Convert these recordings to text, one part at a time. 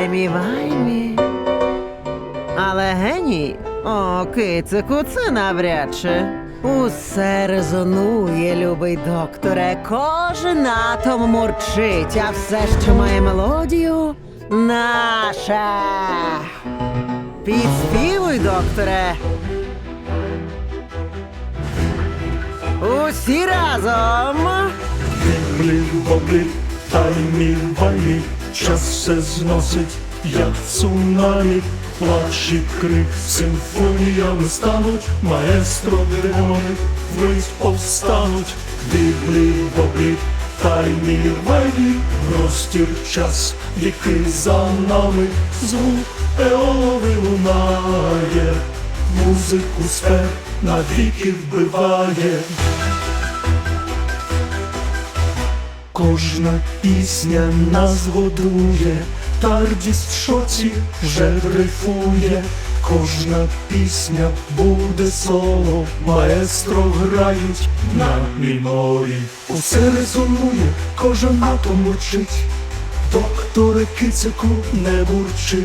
таймі ваймі. Але геній, о, кицику, це навряд чи. Усе резонує, любий докторе, кожен атом мурчить, а все, що має мелодію, наше. Підспівуй, докторе. Усі разом. Виблі, воблі, таймі, ваймі, час все зносить, як цунамі, плач і крик, симфоніями стануть, маестро демони, вмить повстануть, Біблі, воблі, таймі, ваймі, простір час, віки за нами, звук еолови лунає, музику сфер навіки вбиває. Кожна пісня нас годує, тардість шоці вже дрейфує, кожна пісня буде соло, маестро грають на мінорі. Усе резонує, кожен атом урчить, доктори кицику не бурчи.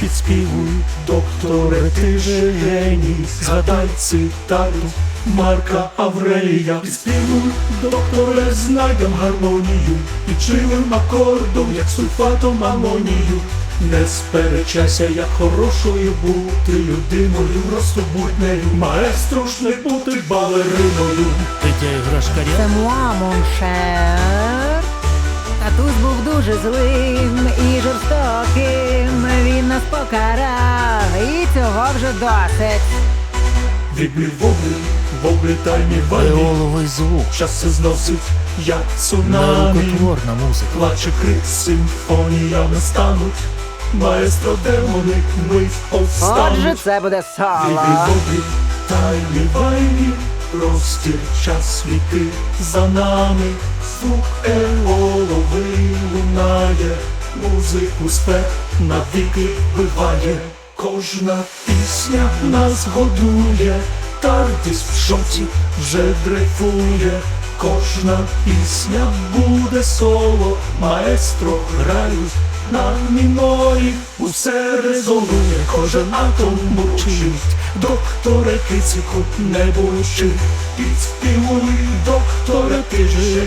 Підспівуй, докторе, ти же геній, згадай цитату Марка Аврелія. Підспівуй, докторе, знайдем гармонію, підживим акордом, як сульфатом амонію. Не сперечайся, як хорошою бути людиною, просто будь нею, маестро ж не бути балериною. Дитя іграшка Це муа, моншер. Татус був дуже злим і жорстоким. Покарав, і цього вже досить. Віблі воблі, воблі таймі вальні, Еоловий звук, час все зносить, як цунамі. нерукотворна музика. Плаче крик симфоніями стануть, маестро демони мить Отже, повстануть. це буде соло. Вібі-вобі, таймі вайні, простір час віки за нами, звук еоловий лунає, музику сфер навіки вбиває. Кожна пісня нас годує, тардість в шоці вже дрейфує. Кожна пісня буде соло, маестро грають на мінорі, усе резонує, кожен атом мовчить, докторе кицику не бурчить, підспівуй, докторе, ти геній,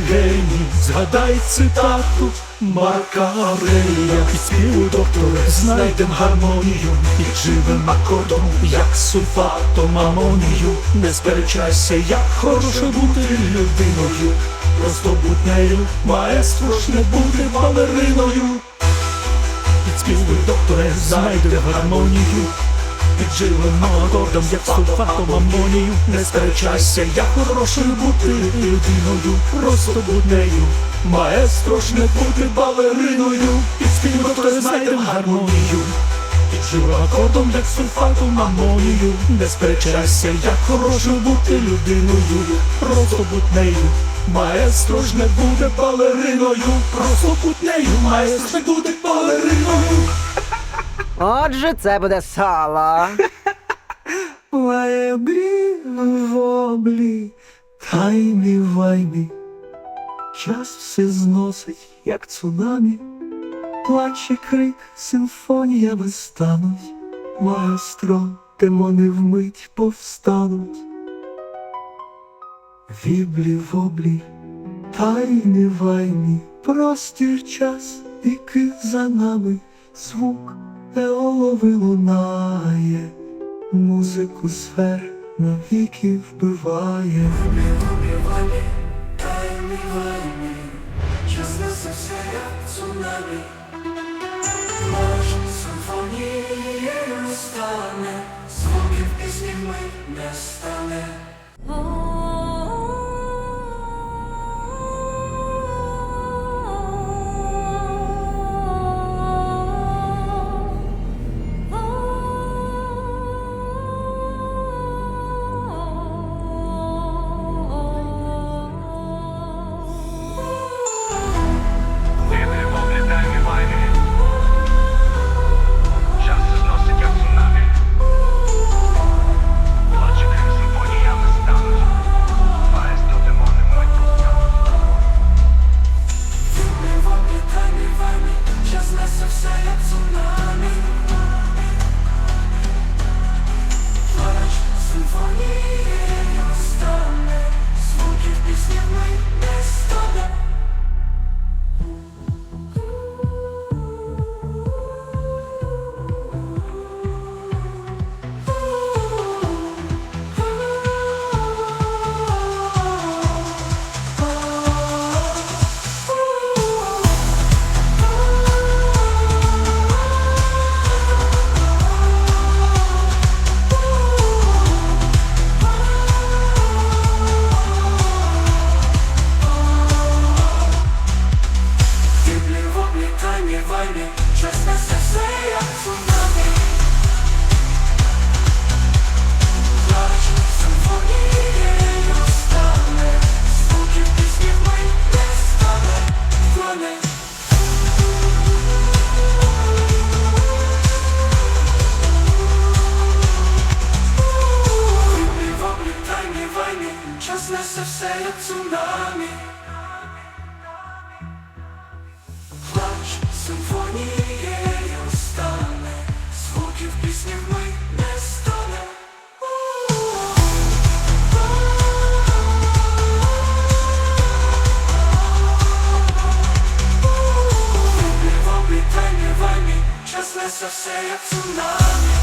згадай цитату Марка Аврелія, підспівуй, докторе, знайдем гармонію, підживем акордом, як сульфатом амонію, не сперечайся, як хороше бути людиною, просто будь нею, маестро ж не бути балериною. Підспівуй, докторе, знайде гармонію Підживлено акордом, як сульфатом амонію. Не сперечайся, як хорошою бути людиною Просто будь нею. Маестро ж не бути балериною Підспівуй, докторе, знайде гармонію. Підживлено акордом, як сульфатом амонію. Не сперечайся, як хорошою бути людиною Просто будь нею. Маестро ж не буде балериною, просто будь нею, маестро ж не буде балериною. Отже, це буде соло. Вайбі, воблі, таймі ваймі, час все зносить, як цунамі, плаче крик, симфоніями стануть, маестро, демони вмить повстануть. Віблі воблі, тайні вайні, простір час, віки за нами, звук еолови лунає, музику сфер навіки вбиває. Час несеться, як цунамі, Плач симфонією стане, звуків пісні мить не стане. цунамі плач симфонією стане, звуків пісні ми не стане. Облі, облі, тренівай мій, час несе все, як цунамі.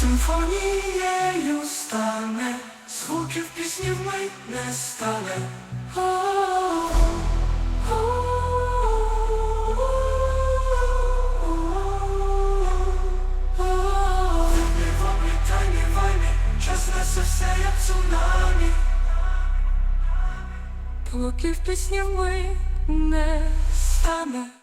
Симфонією стане, звуків пісні вмить не стане. Поки в пісні ми не стане.